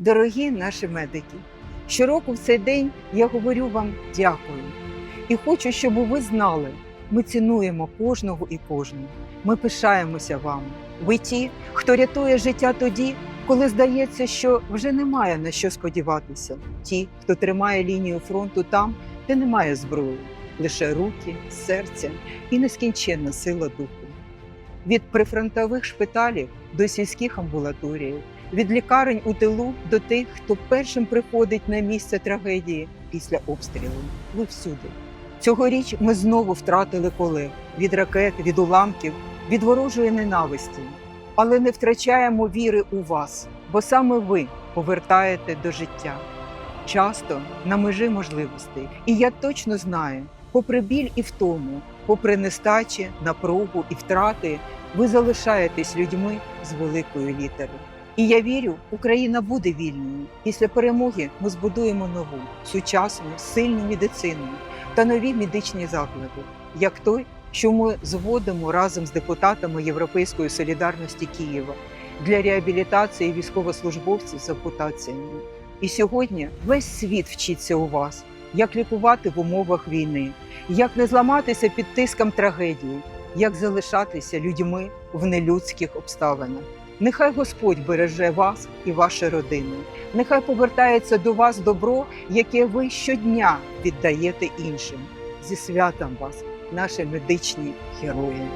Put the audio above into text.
Дорогі наші медики, щороку в цей день я говорю вам дякую. І хочу, щоб ви знали, ми цінуємо кожного і кожну. Ми пишаємося вами. Ви ті, хто рятує життя тоді, коли здається, що вже немає на що сподіватися. Ті, хто тримає лінію фронту там, де немає зброї, лише руки, серця і нескінченна сила духу. Від прифронтових шпиталів до сільських амбулаторій, від лікарень у тилу до тих, хто першим приходить на місце трагедії після обстрілу. Ви всюди. Цьогоріч ми знову втратили колег від ракет, від уламків, від ворожої ненависті. Але не втрачаємо віри у вас, бо саме ви повертаєте до життя. Часто на межі можливостей. І я точно знаю, попри біль і втому, попри нестачі, напругу і втрати, ви залишаєтесь людьми з великої літери. І я вірю, Україна буде вільною. Після перемоги ми збудуємо нову, сучасну, сильну медицину та нові медичні заклади, як той, що ми зводимо разом з депутатами Європейської солідарності Києва для реабілітації військовослужбовців з ампутаціями. І сьогодні весь світ вчиться у вас, як лікувати в умовах війни, як не зламатися під тиском трагедії, як залишатися людьми в нелюдських обставинах. Нехай Господь береже вас і ваші родини. Нехай повертається до вас добро, яке ви щодня віддаєте іншим. Зі святом вас, наші медичні герої.